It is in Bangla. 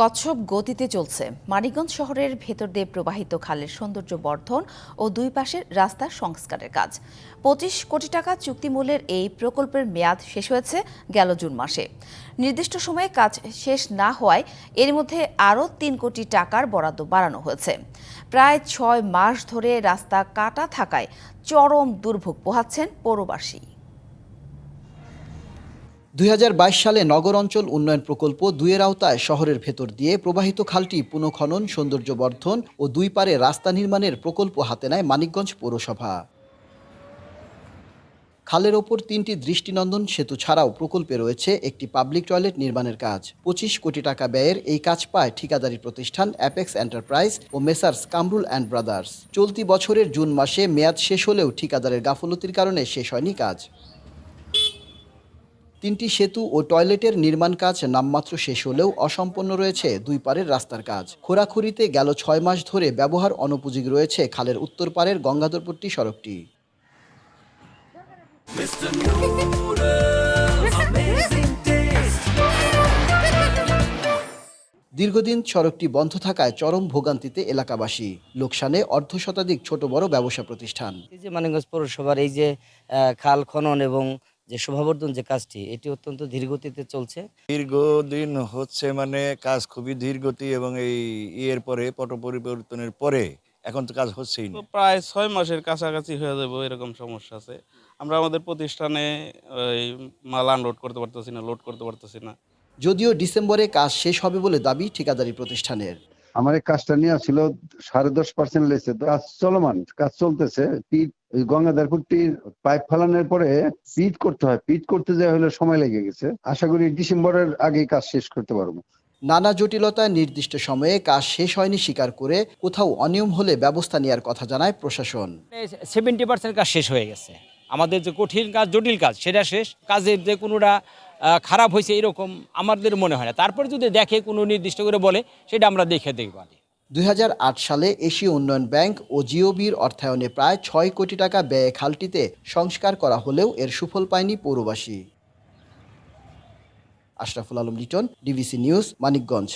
কচ্ছপ গতিতে চলছে। মানিকগঞ্জ শহরের ভেতর দিয়ে প্রবাহিত খালের সৌন্দর্য বর্ধন ও দুই পাশের রাস্তার সংস্কারের কাজ। পঁচিশ কোটি টাকা চুক্তিমূল্যের এই প্রকল্পের মেয়াদ শেষ হয়েছে গেল জুন মাসে। নির্দিষ্ট সময়ে কাজ শেষ না হওয়ায় এর মধ্যে আরও তিন কোটি টাকার বরাদ্দ বাড়ানো হয়েছে। প্রায় ছয় মাস ধরে রাস্তা কাটা থাকায় চরম দুর্ভোগ পোহাচ্ছেন পৌরবাসী। দুই হাজার বাইশ সালে নগর অঞ্চল উন্নয়ন প্রকল্প দুইয়ের আওতায় শহরের ভেতর দিয়ে প্রবাহিত খালটি পুনঃখনন সৌন্দর্য বর্ধন ও দুই পারে রাস্তা নির্মাণের প্রকল্প হাতে নেয় মানিকগঞ্জ পৌরসভা। খালের ওপর তিনটি দৃষ্টিনন্দন সেতু ছাড়াও প্রকল্পে রয়েছে একটি পাবলিক টয়লেট নির্মাণের কাজ। পঁচিশ কোটি টাকা ব্যয়ের এই কাজ পায় ঠিকাদারি প্রতিষ্ঠান অ্যাপেক্স এন্টারপ্রাইজ ও মেসার্স কামরুল অ্যান্ড ব্রাদার্স। চলতি বছরের জুন মাসে মেয়াদ শেষ হলেও ঠিকাদারের গাফলতির কারণে শেষ হয়নি কাজ। তিনটি সেতু ও টয়লেটের নির্মাণ কাজ নামমাত্র শেষ হলেও অসম্পন্ন রয়েছে দুই পারের রাস্তার কাজ। খোরাখুরিতে গেল ছয় মাস ধরে ব্যবহার অনুপযোগী রয়েছে খালের উত্তর পারের গঙ্গাধরপট্টি সড়কটি। দীর্ঘদিন সড়কটি বন্ধ থাকায় চরম ভোগান্তিতে এলাকাবাসী। লোকসানে অর্ধ শতাধিক ছোট বড় ব্যবসা প্রতিষ্ঠান। এই যে মানিকগঞ্জ পৌরসভার এই যে খাল খনন এবং যে শোভাবর্ধন যে কাজটি এটি অত্যন্ত ধীরগতিতে চলছে। দীর্ঘদিন হচ্ছে মানে কাজ খুবই ধীরগতি এবং এই ইয়ের পরে পট পরিবর্তনের পরে এখন তো কাজ হচ্ছেই না। প্রায় ছয় মাসের কাছাকাছি হয়ে যাবে এরকম সমস্যা আছে। আমরা আমাদের প্রতিষ্ঠানে ওই মাল আনলোড করতে পারতেছি না লোড করতে পারতেছি না। যদিও ডিসেম্বরে কাজ শেষ হবে বলে দাবি ঠিকাদারি প্রতিষ্ঠানের। আমার এই কাজটা নিয়ে ছিল সাড়ে দশ পার্সেন্ট লেগেছে কাজ চলমান কাজ চলতেছে। পিট ওই গঙ্গাধারপুরটির পাইপ ফালানোর পরে পিট করতে হয়। পিট করতে যাওয়া হলে সময় লেগে গেছে। আশা করি ডিসেম্বরের আগে কাজ শেষ করতে পারব। নানা জটিলতায় নির্দিষ্ট সময়ে কাজ শেষ হয়নি স্বীকার করে কোথাও অনিয়ম হলে ব্যবস্থা নেওয়ার কথা জানায় প্রশাসন। সেভেন্টি পার্সেন্ট কাজ শেষ হয়ে গেছে। আমাদের যে কঠিন কাজ জটিল কাজ সেটা শেষ। কাজের যে কোনোটা আহ, খারাপ হয়েছে এরকম আমাদের মনে হয় না। তারপরে যদি দেখে কোনো নির্দিষ্ট করে বলে সেটা আমরা দেখে দেখব। দুই হাজার আট সালে এশীয় উন্নয়ন ব্যাংক ও জিওবির অর্থায়নে প্রায় ছয় কোটি টাকা ব্যয়ে খালটিতে সংস্কার করা হলেও এর সুফল পায়নি পৌরবাসী। Ashraful Alam Liton, DBC news, Manikganj.